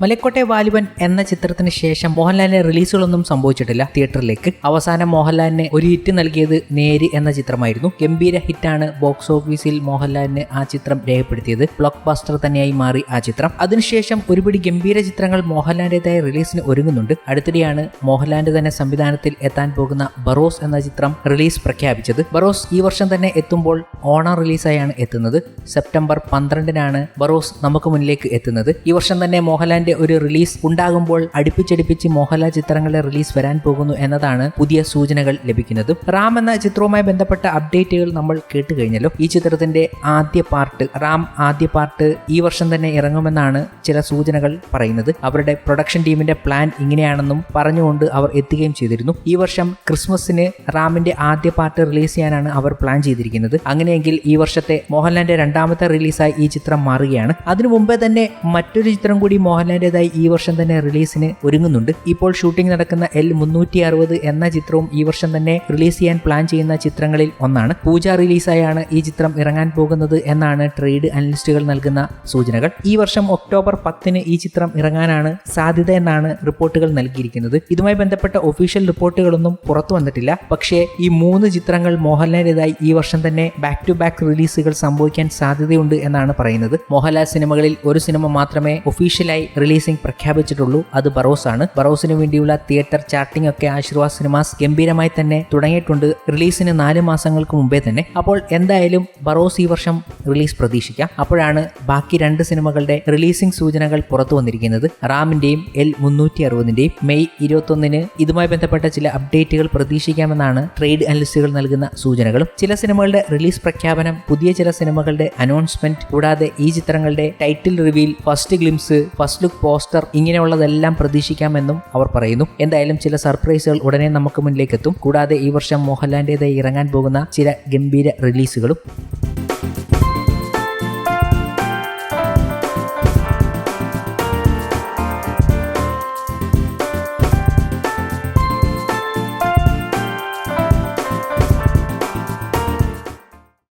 മലക്കോട്ടെ വാലിബൻ എന്ന ചിത്രത്തിന് ശേഷം മോഹൻലാലിന്റെ റിലീസുകളൊന്നും സംഭവിച്ചിട്ടില്ല. തിയേറ്ററിലേക്ക്. അവസാനം മോഹൻലാലിന് ഒരു ഹിറ്റ് നൽകിയത് നേര് എന്ന ചിത്രമായിരുന്നു. ഗംഭീര ഹിറ്റാണ് ബോക്സ് ഓഫീസിൽ മോഹൻലാലിന് ആ ചിത്രം രേഖപ്പെടുത്തിയത്. ബ്ലോക്ക് ബാസ്റ്റർ തന്നെയായി മാറി ആ ചിത്രം. അതിനുശേഷം ഒരുപിടി ഗംഭീര ചിത്രങ്ങൾ മോഹൻലാലിന്റേതായ റിലീസിന് ഒരുങ്ങുന്നുണ്ട്. അടുത്തിടെയാണ് മോഹൻലാലിന്റെ തന്നെ സംവിധാനത്തിൽ എത്താൻ പോകുന്ന ബറോസ് എന്ന ചിത്രം റിലീസ് പ്രഖ്യാപിച്ചത്. ബറോസ് ഈ വർഷം തന്നെ എത്തുമ്പോൾ ഓണം റിലീസായാണ് എത്തുന്നത്. സെപ്റ്റംബർ പന്ത്രണ്ടിനാണ് ബറോസ് നമുക്ക് മുന്നിലേക്ക് എത്തുന്നത്. ഈ വർഷം തന്നെ മോഹൻലാലിന്റെ ഒരു റിലീസ് ഉണ്ടാകുമ്പോൾ അടുപ്പിച്ചടുപ്പിച്ച് മോഹൻലാൽ ചിത്രങ്ങളുടെ റിലീസ് വരാൻ പോകുന്നു എന്നതാണ് പുതിയ സൂചനകൾ ലഭിക്കുന്നത്. റാം എന്ന ചിത്രവുമായി ബന്ധപ്പെട്ട അപ്ഡേറ്റുകൾ നമ്മൾ കേട്ട് കഴിഞ്ഞല്ലോ. ഈ ചിത്രത്തിന്റെ ആദ്യ പാർട്ട് റാം ആദ്യ പാർട്ട് ഈ വർഷം തന്നെ ഇറങ്ങുമെന്നാണ് ചില സൂചനകൾ പറയുന്നത്. അവരുടെ പ്രൊഡക്ഷൻ ടീമിന്റെ പ്ലാൻ ഇങ്ങനെയാണെന്നും പറഞ്ഞുകൊണ്ട് അവർ എത്തുകയും ചെയ്തിരുന്നു. ഈ വർഷം ക്രിസ്മസിന് റാമിന്റെ ആദ്യ പാർട്ട് റിലീസ് ചെയ്യാനാണ് അവർ പ്ലാൻ ചെയ്തിരിക്കുന്നത്. അങ്ങനെയെങ്കിൽ ഈ വർഷത്തെ മോഹൻലാലിന്റെ രണ്ടാമത്തെ റിലീസായി ഈ ചിത്രം മാറുകയാണ്. അതിനു മുമ്പേ തന്നെ മറ്റൊരു ചിത്രം കൂടി മോഹൻലാലിന്റേതായി ഈ വർഷം തന്നെ റിലീസിന് ഒരുങ്ങുന്നുണ്ട്. ഇപ്പോൾ ഷൂട്ടിംഗ് നടക്കുന്ന എൽ മുന്നൂറ്റി അറുപത് എന്ന ചിത്രവും ഈ വർഷം തന്നെ റിലീസ് ചെയ്യാൻ പ്ലാൻ ചെയ്യുന്ന ചിത്രങ്ങളിൽ ഒന്നാണ്. പൂജ റിലീസായാണ് ഈ ചിത്രം ഇറങ്ങാൻ പോകുന്നത് എന്നാണ് ട്രേഡ് അനലിസ്റ്റുകൾ നൽകുന്ന സൂചനകൾ. ഈ വർഷം ഒക്ടോബർ പത്തിന് ഈ ചിത്രം ഇറങ്ങാനാണ് സാധ്യത എന്നാണ് റിപ്പോർട്ടുകൾ നൽകിയിരിക്കുന്നത്. ഇതുമായി ബന്ധപ്പെട്ട ഒഫീഷ്യൽ റിപ്പോർട്ടുകളൊന്നും പുറത്തു വന്നിട്ടില്ല. പക്ഷേ ഈ മൂന്ന് ചിത്രങ്ങൾ മോഹൻലാലിന്റെതായി ഈ വർഷം തന്നെ ബാക്ക് ടു ബാക്ക് റിലീസുകൾ സംഭവിക്കാൻ സാധ്യതയുണ്ട് എന്നാണ് പറയുന്നത്. മോഹൻലാൽ സിനിമകളിൽ ഒരു സിനിമ മാത്രമേ ഒഫീഷ്യലായി റിലീസിംഗ് പ്രഖ്യാപിച്ചിട്ടുള്ളൂ. അത് ബറോസ് ആണ് ബറോസിന് വേണ്ടിയുള്ള തിയേറ്റർ ചാർട്ടിംഗ് ഒക്കെ ആശീർവാദ് സിനിമാസ് ഗംഭീരമായി തന്നെ തുടങ്ങിയിട്ടുണ്ട്. റിലീസിന് നാല് മാസങ്ങൾക്ക് മുമ്പേ തന്നെ. അപ്പോൾ എന്തായാലും ബറോസ് ഈ വർഷം റിലീസ് പ്രതീക്ഷിക്കാം. അപ്പോഴാണ് ബാക്കി രണ്ട് സിനിമകളുടെ റിലീസിംഗ് സൂചനകൾ പുറത്തു വന്നിരിക്കുന്നത്. റാമിന്റെയും എൽ മുന്നൂറ്റി അറുപതിന്റെയും മെയ് ഇരുപത്തൊന്നിന് ഇതുമായി ബന്ധപ്പെട്ട ചില അപ്ഡേറ്റുകൾ പ്രതീക്ഷിക്കാമെന്നാണ് ട്രേഡ് അനലിസ്റ്റുകൾ നൽകുന്ന സൂചനകളും. ചില സിനിമകളുടെ റിലീസ് പ്രഖ്യാപനം പുതിയ ചില സിനിമകളുടെ അനൗൺസ്മെന്റ് കൂടാതെ ഈ ചിത്രങ്ങളുടെ title reveal first glimpse first look poster ഇങ്ങനെയുള്ളതെല്ലാം പ്രതീക്ഷിക്കാമെന്നും അവർ പറയുന്നു. എന്തായാലും ചില സർപ്രൈസുകൾ ഉടനെ നമുക്ക് മുന്നിലേക്ക് എത്തും കൂടാതെ ഈ വർഷം മോഹൻലാലിന്റെതായി ഇറങ്ങാൻ പോകുന്ന ചില ഗംഭീര റിലീസുകളും.